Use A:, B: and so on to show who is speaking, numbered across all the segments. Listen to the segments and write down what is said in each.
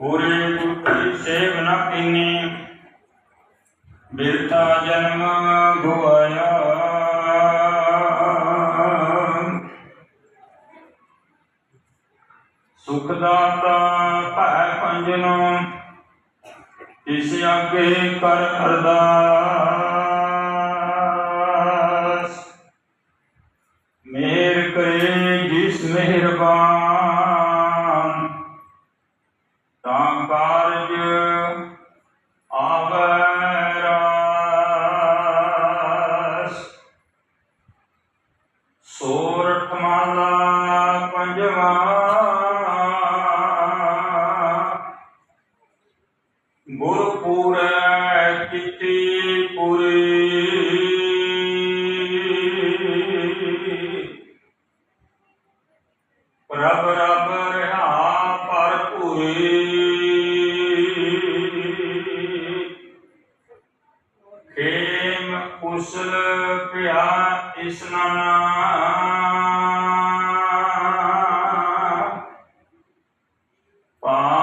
A: ਪੂਰੇ ਪੁੱਤਰੀ ਸੇਵ ਨ ਕੀਨੀ। ਬਿਰਤਾ ਜਨਮ ਗਵਾਇਆ। ਸੁਖ ਦਾਤਾ ਭੈ ਪੰਜਨੋ, ਇਸ ਅੱਗੇ ਕਰ ਅਰਦਾਸ। ਪ੍ਰਭ ਰਬ ਰਹਾ ਭਰਪੂਰੀ। ਖੇਮ ਕੁਸਲ ਪਿਆ ਇਸਨਾਨਾ ਪਾਰ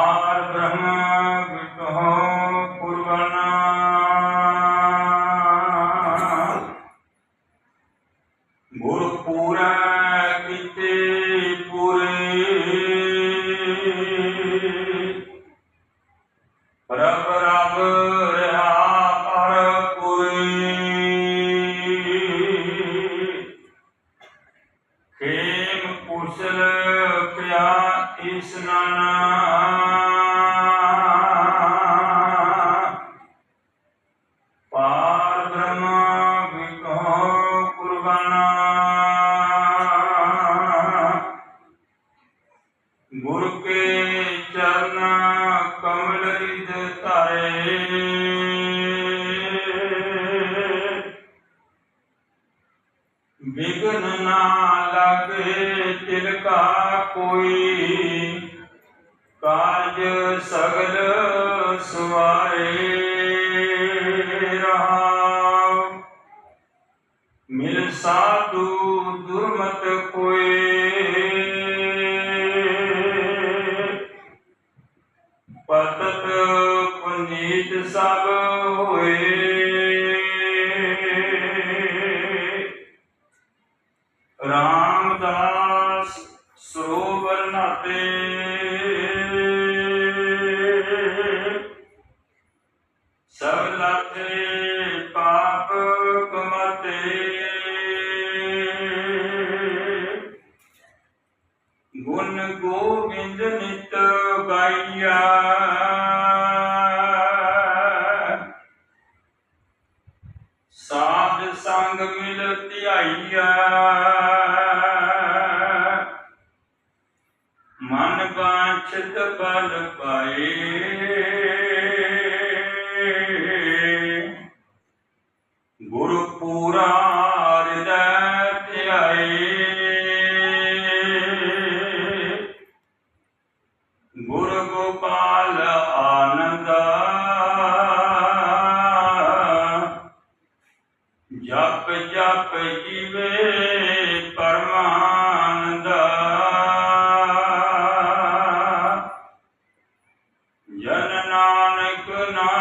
A: ਵਿਕਹੁ ਗੁਰ ਕੇ ਚਰਨਾ ਕਮਲ ਰਿਦ ਧਾਰੇ। ਵਿਗਨ ਨਾ ਲਾਗੇ ਤਿਲ ਕਾ ਕੋਈ। ਕਾਜ ਸਗਲ ਸਵਾਰੇ ਸਾਧੂ ਦੁਰਮਤ ਕੋਏ। ਪਤਤ ਪੁਨੀਤ ਸਭ ਹੋਏ। ਰਾਮਦਾਸ ਸਰੋਵਰ ਨਾਤੇ। ਸਭ ਲਾਤੇ ਮਿਲ ਧਿਆਈਆ ਮਨ ਬਾਛਤ ਬਲ ਜਨ ਨਾਨਕ ਨਾਮ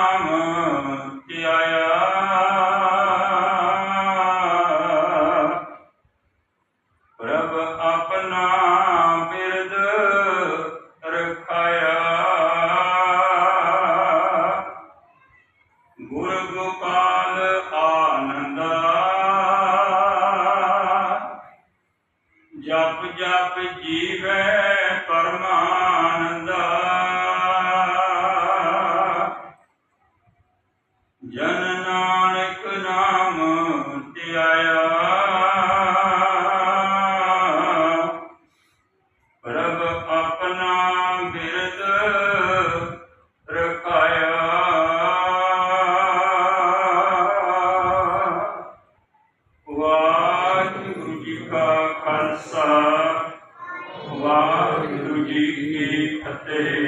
A: ਵਾਹਿਗੁਰੂ ਜੀ ਕੀ ਫਤਿਹ।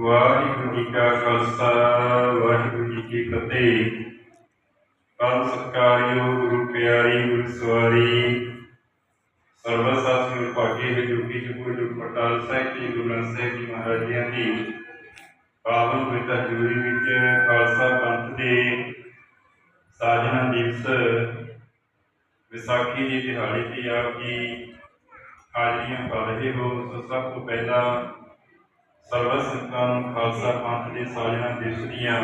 B: ਵਾਹਿਗੁਰੂ ਜੀ ਕਾ ਖਾਲਸਾ, ਵਾਹਿਗੁਰੂ ਜੀ ਕੀ ਫਤਿਹ। ਪਰਮ ਸਤਿਕਾਰਯੋਗ ਗੁਰੂ ਪਿਆਰੀ ਗੁਰੂ ਸਵਾਰੀ ਸਰਵ ਸਾਥ ਨੂੰ ਭਾਗੇ ਹੈ ਜੁਗੀ ਜੁਗੂ ਜੁਗ ਪਟਾਲ ਖਾਲਸਾ ਜੀ, ਗੁਰੂ ਗ੍ਰੰਥ ਸਾਹਿਬ ਜੀ ਮਹਾਰਾਜ ਜੀ ਦੀ ਪਾਵਨ ਪਵਿੱਤਰ ਹਜ਼ੂਰੀ ਵਿੱਚ ਖਾਲਸਾ ਪੰਥ ਦੇ ਸਾਜਨਾ ਦਿਵਸ ਵਿਸਾਖੀ ਦੀ ਦਿਹਾੜੀ ਤੇ ਆਪ ਜੀ ਹਾਜ਼ਰੀਆਂ ਪਾ ਰਹੇ ਹੋ ਸੋ ਸਭ ਤੋਂ ਪਹਿਲਾਂ ਸਰਵ ਸੰਤਾਂ ਨੂੰ ਖਾਲਸਾ ਪੰਥ ਦੇ ਸਾਜਨਾ ਦਿਵਸ ਦੀਆਂ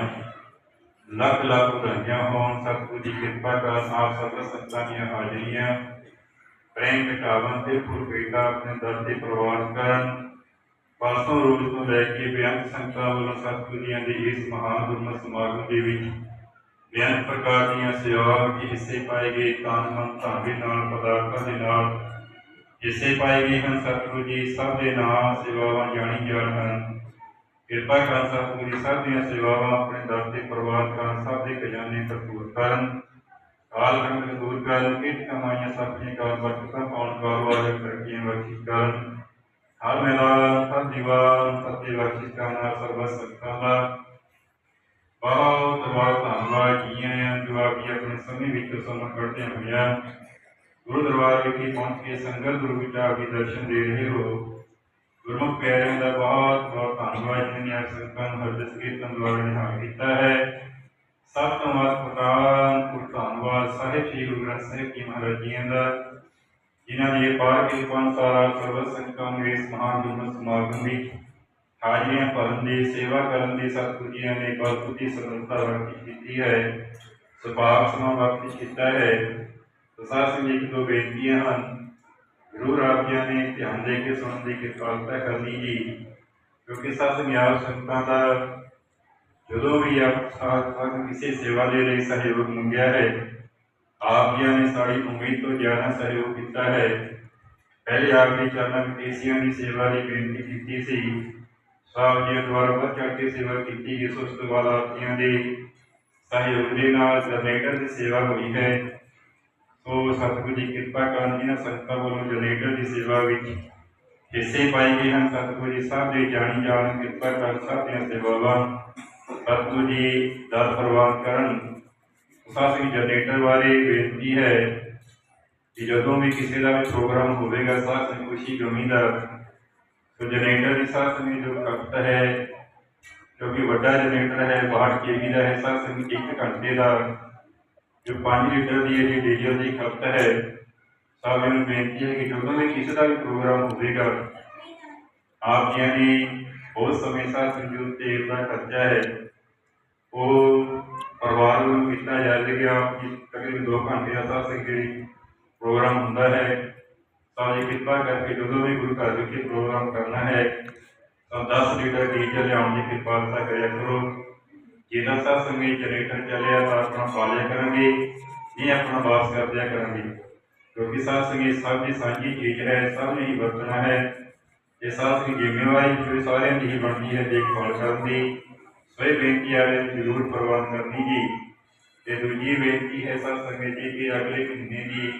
B: ਲੱਖ ਲੱਖ ਵਧਾਈਆਂ ਹੋਣ। ਸਤਿਗੁਰੂ ਦੀ ਕਿਰਪਾ ਕਰਨ ਆਪ ਸਰਵ ਸੰਤਾਂ ਦੀਆਂ ਹਾਜ਼ਰੀਆਂ ਪ੍ਰੇਮ ਘਟਾਵਨ ਤੇ ਪੁਰਬੇਟਾ ਆਪਣੇ ਦਰ ਤੇ ਪ੍ਰਵਾਨ ਕਰਨ। ਪਾਸੋਂ ਰੋਜ਼ ਤੋਂ ਲੈ ਕੇ ਬੇਅੰਤ ਸੰਗਤਾਂ ਵੱਲੋਂ ਸਤਿਗੁਰੂ ਦੀਆਂ ਦੇ ਇਸ ਮਹਾਨ ਗੁਰਮਤਿ ਸਮਾਗਮ ਦੇ ਵਿੱਚ ਬੇਅੰਤ ਪ੍ਰਕਾਰ ਦੀਆਂ ਸੇਵਾਵਾਂ ਵਿੱਚ ਹਿੱਸੇ ਪਾਏ ਗਏ। ਤਨ ਮਨ ਧਨ ਨਾਲ, ਪਦਾਰਥਾਂ ਦੇ ਨਾਲ ਹਿੱਸੇ ਪਾਏ ਗਏ ਹਨ ਸਤਿਗੁਰੂ ਜੀ, ਸਭ ਦੇ ਨਾਮ ਸੇਵਾਵਾਂ ਜਾਣੀ ਜਾਣ ਹਨ। ਕਿਰਪਾ ਕਰਨ ਸਤਿਗੁਰੂ ਜੀ, ਸਭ ਦੀਆਂ ਸੇਵਾਵਾਂ ਆਪਣੇ ਦਰ ਤੇ ਪ੍ਰਵਾਨ ਕਰਨ, ਸਭ ਦੇ ਖਜ਼ਾਨੇ ਭਰਪੂਰ ਕਰਨ। ਕਾਲ ਕੰਗ ਦੂਰ ਕਰਨ ਕਿਤ ਕਮਾਈਆਂ ਸਭ ਦੀਆਂ ਕਾਲ ਬਰਕਤਾਂ ਪਾਉਣ ਵਾਲੇ ਤਰੱਕੀਆਂ ਬਖਸ਼ਿਸ਼ ਕਰਨ। ਹਰ ਮੇਲਾ ਹਰ ਦੀਵਾਨ ਸੱਚੇ ਬਖਸ਼ਿਸ਼ ਕਰਨ ਸਰਬ ਸੰਤਾਂ ਦਾ। ਬਹੁਤ ਬਹੁਤ ਧੰਨਵਾਦ ਜੀ ਆਇਆਂ ਜੋ ਆਪ ਜੀ ਆਪਣੇ ਸਮੇਂ ਵਿੱਚ ਸਮਾਂ ਕੱਢਦੇ ਹੋਇਆ ਗੁਰੂ ਦਰਬਾਰ ਵਿਖੇ ਪਹੁੰਚ ਕੇ ਸੰਗਤ ਗੁਰੂ ਵਿੱਚ ਆਪ ਜੀ ਦਰਸ਼ਨ ਦੇ ਰਹੇ ਹੋ। ਗੁਰਮੁਖ ਪਿਆਰਿਆਂ ਦਾ ਬਹੁਤ ਬਹੁਤ ਧੰਨਵਾਦ, ਜਿਨ੍ਹਾਂ ਨੇ ਸੰਗਤਾਂ ਨੂੰ ਹਰਦਸ ਕੀਰਤਨ ਦੁਆਰਾ ਨਿਹਾਲ ਕੀਤਾ ਹੈ। ਸਭ ਤੋਂ ਵੱਧ ਪ੍ਰਕਾਨ ਪੁਰ ਧੰਨਵਾਦ ਸਾਹਿਬ ਸ੍ਰੀ ਗੁਰੂ ਗ੍ਰੰਥ ਸਾਹਿਬ ਜੀ ਮਹਾਰਾਜ ਜੀ ਦਾ, ਜਿਨ੍ਹਾਂ ਦੀ ਅਪਾਰ ਕਿਰਪਾ ਅਨੁਸਾਰ ਆਪ ਸਰਵ ਸੰਗਤਾਂ ਨੂੰ ਇਸ ਮਹਾਨ ਗੁਰਮਤਿ ਸਮਾਗਮ ਵਿੱਚ ਹਾਜ਼ਰੀਆਂ ਭਰਨ ਦੀ, ਸੇਵਾ ਕਰਨ ਦੀ ਸਤਿਗੁਰੂ ਜੀ ਨੇ ਬਹੁਤ ਦੀ ਸਰਲਤਾ ਵਰਤੀ ਕੀਤੀ ਹੈ ਸੁਭਾਵ ਸਮਾਂ ਵਰਤੀ ਕੀਤਾ ਹੈ। ਪ੍ਰਸ਼ਾਸਨ ਜੀ ਤੋਂ ਬੇਨਤੀਆਂ ਹਨ। ਜ਼ਰੂਰ ਆਪ ਜੀ ਨੇ ਧਿਆਨ ਦੇ ਕੇ ਸੁਣਨ ਦੀ ਕਿਰਪਾਲਤਾ ਕਰਨੀ ਜੀ, ਕਿਉਂਕਿ ਸਤ ਨਿਆਲ ਸੰਗਤਾਂ ਦਾ ਜਦੋਂ ਵੀ ਆਪ ਸਾਥ ਕਿਸੇ ਸੇਵਾ ਦੇ ਲਈ ਸਹਿਯੋਗ ਮੰਗਿਆ ਹੈ, ਆਪ ਜੀ ਨੇ ਸਾਡੀ ਉਮੀਦ ਤੋਂ ਜ਼ਿਆਦਾ ਸਹਿਯੋਗ ਕੀਤਾ ਹੈ। ਪਹਿਲੇ ਆਪ ਦੇ ਚਰਨਾਂ ਵਿੱਚ ਦੀ ਸੇਵਾ ਦੀ ਬੇਨਤੀ ਕੀਤੀ ਸੀ। ਸਾਹਿਬ ਜੀ ਦੁਆਰਾ ਵੱਧ ਚੜ੍ਹ ਕੇ ਸੇਵਾ ਕੀਤੀ ਇਸ ਉਸ ਤੋਂ ਬਾਅਦ ਆਪਦੀਆਂ ਦੇ ਸਹਿਯੋਗ ਦੇ ਨਾਲ ਜਨਰੇਟਰ ਦੀ ਸੇਵਾ ਹੋਈ ਹੈ। ਸੋ ਸਤਿਗੁਰੂ ਦੀ ਕਿਰਪਾ ਕਰਨ ਜਿਨ੍ਹਾਂ ਸੰਗਤਾਂ ਵੱਲੋਂ ਜਨਰੇਟਰ ਦੀ ਸੇਵਾ ਵਿੱਚ ਹਿੱਸੇ ਪਾਏ ਗਏ ਹਨ। ਸਤਿਗੁਰੂ ਜੀ ਸਭ ਦੇ ਜਾਣੀ ਜਾਣ ਕਿਰਪਾ ਕਰ ਸਭ ਦੀਆਂ ਸੇਵਾਵਾਂ ਸਤਿਗੁਰੂ ਜੀ ਦਾ ਪ੍ਰਵਾਨ ਕਰਨ। ਸਾਸੀ ਜਨਰੇਟਰ ਬਾਰੇ ਬੇਨਤੀ ਹੈ ਕਿ ਜਦੋਂ ਵੀ ਕਿਸੇ ਦਾ ਵੀ ਪ੍ਰੋਗਰਾਮ ਹੋਵੇਗਾ ਸਾਸੀ ਖੁਸ਼ੀ ਗਮੀ ਦਾ ਤੋ ਜਨਰੇਟਰ ਦੀ ਸਾਸੀ ਜੋ ਖਪਤ ਹੈ ਕਿਉਂਕਿ ਵੱਡਾ ਜਨਰੇਟਰ ਹੈ 62 ਕੇਵੀ ਦਾ ਹੈ ਸਾਸੀ ਇੱਕ ਘੰਟੇ ਦਾ ਜੋ 5 ਲੀਟਰ ਦੀ ਜਿਹੜੀ ਡੀਜ਼ਲ ਦੀ ਖਪਤ ਹੈ, ਸਭ ਨੂੰ ਬੇਨਤੀ ਹੈ ਕਿ ਜਦੋਂ ਵੀ ਕਿਸੇ ਦਾ ਵੀ ਪ੍ਰੋਗਰਾਮ ਹੋਵੇਗਾ, ਆਪ ਜੀ ਨੇ ਬਹੁਤ ਸਮੇਂ ਸਾਥ ਜੋ ਤੇਲ ਦਾ ਖਰਚਾ ਹੈ, ਉਹ ਪਰਿਵਾਰ ਨੂੰ ਕੀਤਾ ਜਾਵੇਗਾ ਕਿ ਤਕਰੀਬਨ 2 ਘੰਟੇ ਦਾ ਸਾਥ ਜਿਹੜੀ ਪ੍ਰੋਗਰਾਮ ਹੁੰਦਾ ਹੈ। ਤਾਂ ਜੀ ਕਿਰਪਾ ਕਰਕੇ ਜਦੋਂ ਵੀ ਗੁਰੂ ਘਰ ਵਿਖੇ ਪ੍ਰੋਗਰਾਮ ਕਰਨਾ ਹੈ, ਤਾਂ 10 ਲੀਟਰ ਡੀਜ਼ਲ ਲਿਆਉਣ ਦੀ ਕਿਰਪਾਲਤਾ ਕਰਿਆ ਕਰੋ। ਜਿਹਦਾ ਸਾਥ ਸੰਗੇ ਜਨਰੇਟਰ ਚੱਲਿਆ ਤਾਂ ਆਪਣਾ ਪਾਲਿਆ ਕਰਾਂਗੇ, ਨਹੀਂ ਆਪਣਾ ਵਾਸ ਕਰ ਦਿਆ ਕਰਾਂਗੇ। ਕਿਉਂਕਿ ਸਾਥ ਸੰਗੇ ਸਭ ਦੀ ਸਾਂਝੀ ਚੀਜ਼ ਹੈ, ਸਭ ਨੇ ਹੀ ਵਰਤਣਾ ਹੈ। ਇਹ ਸਾਥ ਦੀ ਜ਼ਿੰਮੇਵਾਰੀ ਜੋ ਸਾਰਿਆਂ ਦੀ ਹੀ ਬਣਦੀ ਹੈ ਦੇਖਭਾਲ ਕਰਨ। ਦੀ ਸੋ ਬੇਨਤੀ ਆ ਰਹੀ ਜ਼ਰੂਰ ਪ੍ਰਵਾਨ ਕਰਨੀ ਜੀ। ਤੇ ਦੂਜੀ ਬੇਨਤੀ ਹੈ ਸਾਥ ਸੰਗੇ ਜੀ, ਕਿ ਅਗਲੇ ਮਹੀਨੇ ਦੀ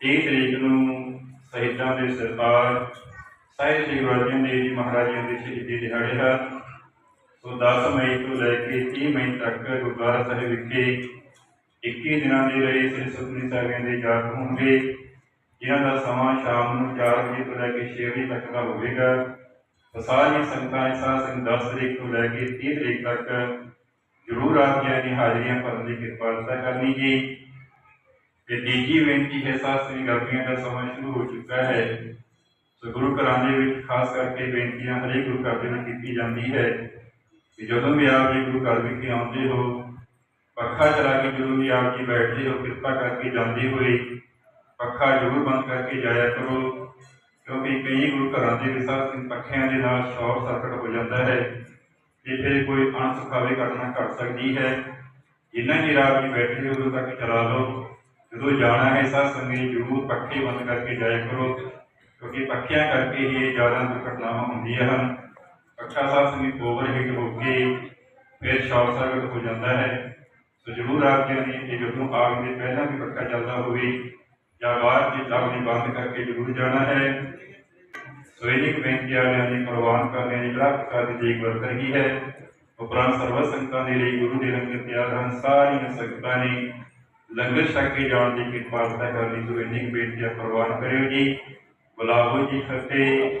B: 30 ਤਰੀਕ ਨੂੰ ਸ਼ਹੀਦਾਂ ਦੇ ਸਰਦਾਰ ਸਾਹਿਬ ਸ੍ਰੀ ਗੁਰੂ ਅਰਜਨ ਦੇਵ ਜੀ ਮਹਾਰਾਜ ਜੀ ਦੇ ਸ਼ਹੀਦੀ ਦਿਹਾੜੇ ਹਨ ਸੋ 10 ਮਈ ਤੋਂ ਲੈ ਕੇ 30 ਮਈ ਤੱਕ ਗੁਰਦੁਆਰਾ ਸਾਹਿਬ ਵਿਖੇ 21 ਦਿਨਾਂ ਦੇ ਲਈ ਸ੍ਰੀ ਸੁਖਮਨੀ ਸਾਹਿਬਾਂ ਦੇ ਜਾਪ ਹੋਣਗੇ। ਜਿਨ੍ਹਾਂ ਦਾ ਸਮਾਂ ਸ਼ਾਮ ਨੂੰ 4 ਵਜੇ ਤੋਂ ਲੈ ਕੇ 6 ਵਜੇ ਤੱਕ ਦਾ ਹੋਵੇਗਾ। ਤਾਂ ਸਾਰੀਆਂ ਸੰਗਤਾਂ ਇਸ ਸਾਲ ਸਿੰਘ 10 ਤਰੀਕ ਤੋਂ ਲੈ ਕੇ 30 ਤਰੀਕ ਤੱਕ ਜ਼ਰੂਰ ਆਪ ਜੀ ਦੀ ਹਾਜ਼ਰੀਆਂ ਭਰਨ ਦੀ ਕਿਰਪਾਲਤਾ ਕਰਨੀ ਜੀ। ਤੇ ਤੀਜੀ ਬੇਨਤੀ ਹੈ ਸਾਥ ਸਿੰਘ ਗਰਮੀਆਂ ਦਾ ਸਮਾਂ ਸ਼ੁਰੂ ਹੋ ਚੁੱਕਾ ਹੈ। ਸੋ ਗੁਰੂ ਘਰਾਂ ਦੇ ਵਿੱਚ ਖਾਸ ਕਰਕੇ ਬੇਨਤੀਆਂ ਹਰੇਕ ਗੁਰੂ ਘਰ ਦੇ ਵਿੱਚ ਕੀਤੀ ਜਾਂਦੀ ਹੈ। ਕਿ ਜਦੋਂ ਵੀ ਆਪ ਜੀ ਗੁਰੂ ਘਰ ਵਿਖੇ ਆਉਂਦੇ ਹੋ, ਪੱਖਾ ਚਲਾ ਕੇ ਜਦੋਂ ਵੀ ਆਪ ਜੀ ਬੈਠਦੇ ਹੋ, ਕਿਰਪਾ ਕਰਕੇ ਜਾਂਦੇ ਹੋਏ ਪੱਖਾ ਜ਼ਰੂਰ ਬੰਦ ਕਰਕੇ ਜਾਇਆ ਕਰੋ, ਕਿਉਂਕਿ ਕਈ ਗੁਰੂ ਘਰਾਂ ਦੇ ਵਿੱਚ ਸਾਥ ਸਿੰਘ ਪੱਖਿਆਂ ਦੇ ਨਾਲ ਸ਼ਾਰਟ ਸਰਕਟ ਹੋ ਜਾਂਦਾ ਹੈ, ਤੇ ਫਿਰ ਕੋਈ ਅਣਸੁਖਾਵੀ ਘਟਨਾ ਘਟ ਸਕਦੀ ਹੈ। ਜਿੰਨਾ ਚਿਰ ਆਪ ਜੀ ਬੈਠੇ ਹੋ, ਉਦੋਂ ਤੱਕ ਚਲਾ ਲਓ। ਜਦੋਂ ਜਾਣਾ ਹੈ ਸਾਧ ਸੰਗਤ ਜ਼ਰੂਰ ਪੱਖੇ ਬੰਦ ਕਰਕੇ ਜਾਇਆ ਕਰੋ, ਕਿਉਂਕਿ ਪੱਖਿਆਂ ਕਰਕੇ ਹੀ ਇਹ ਜ਼ਿਆਦਾ ਦੁਰਘਟਨਾਵਾਂ ਹੁੰਦੀਆਂ ਹਨ। ਪੱਖਾ ਸਾਧ ਸੰਗਤ ਓਵਰ ਹੀਟ ਹੋ ਕੇ ਫਿਰ ਸ਼ਾਰਟ ਸਰਕਟ ਹੋ ਜਾਂਦਾ ਹੈ। ਸੋ ਜ਼ਰੂਰ ਆਪ ਜੀ ਨੇ ਕਿ ਜਦੋਂ ਆਗ ਦੇ ਪਹਿਲਾਂ ਵੀ ਪੱਖਾ ਚੱਲਦਾ ਹੋਵੇ ਜਾਂ ਬਾਅਦ ਵਿੱਚ ਆਪਣੀ ਬੰਦ ਕਰਕੇ ਜ਼ਰੂਰ ਜਾਣਾ ਹੈ। ਸੋ ਇਹ ਇੱਕ ਬੇਨਤੀ ਵਾਲਿਆਂ ਦੀ ਪ੍ਰਵਾਨ ਕਰਨੇ ਦੀ ਜਿਹੜਾ ਪ੍ਰਕਾਰ ਦੀ ਦੇਖ ਵਰਤ ਰਹੀ ਹੈ ਉਪਰੰਤ ਸਰਵ ਸੰਗਤਾਂ ਦੇ ਲਈ ਗੁਰੂ ਦੇ ਲੰਗਰ ਤਿਆਰ ਹਨ ਸਾਰੀਆਂ ਸੰਗਤਾਂ ਨੇ ਲੰਗਰ ਛਕ ਕੇ ਜਾਣ ਦੀ ਕਿਰਪਾਲਤਾ ਕਰਨੀ ਸੋ ਇੰਨੀ ਕੁ ਬੇਨਤੀਆਂ ਪ੍ਰਵਾਨ ਕਰਿਓ ਜੀ। ਬੁਲਾਵੋ ਜੀ ਫਤਿਹ।